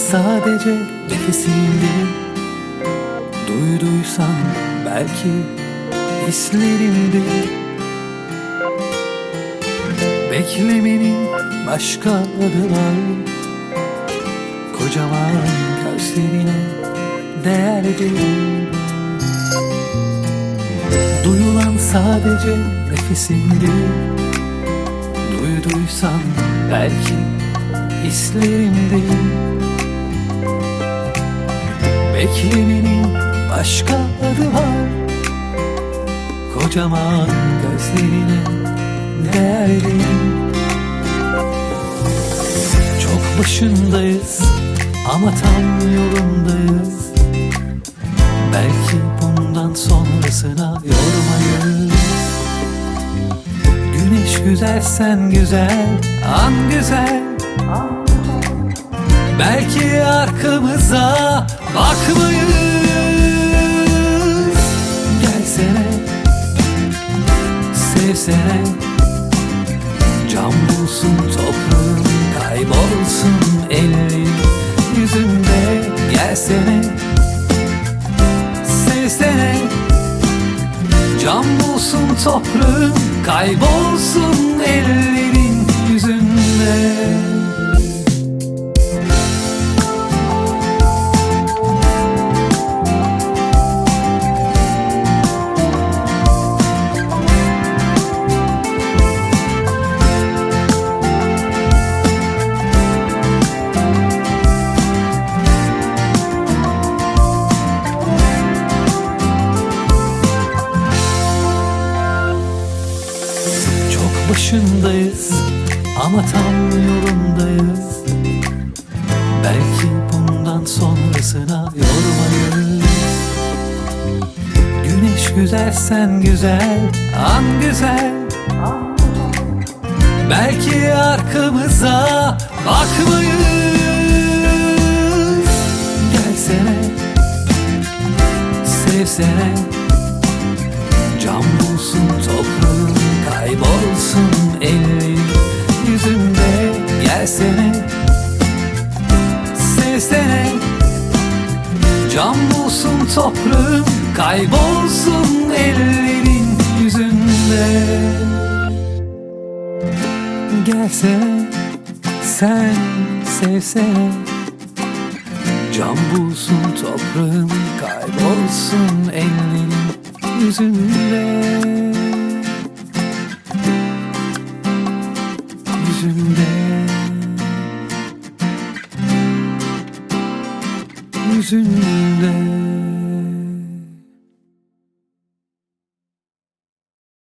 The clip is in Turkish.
sadece nefesindi Duyduysan belki hislerimdi Beklemenin başka adı var. Kocaman gözlerine değerdi Duyulan sadece nefesindi Duyduysan belki hislerimdi Beklemenin başka adı var. Kocaman gözlerine değerli Çok başındayız ama tam yolundayız. Belki bundan sonrasına yormayız. Güneş güzel sen güzel an güzel. Belki arkamıza bakmayız Sevsene Cam bulsun toprağın Kaybolsun ellerin Yüzünde Gelsene. Sevsene Cam bulsun toprağın Kaybolsun ellerin başındayız ama tam yolundayız. Belki bundan sonrasına yormayız. Güneş güzel sen güzel an güzel. Belki arkamıza bakmayız. Gelsene Sevsene. Cam bulsun toprağın kaybolsun ellerin yüzünde gelsene Sevsene Cam bulsun toprağın kaybolsun ellerin yüzünde. Gelsene sen sevsene Cam bulsun toprağın kaybolsun ellerin yüzünde Yüzünde Yüzünde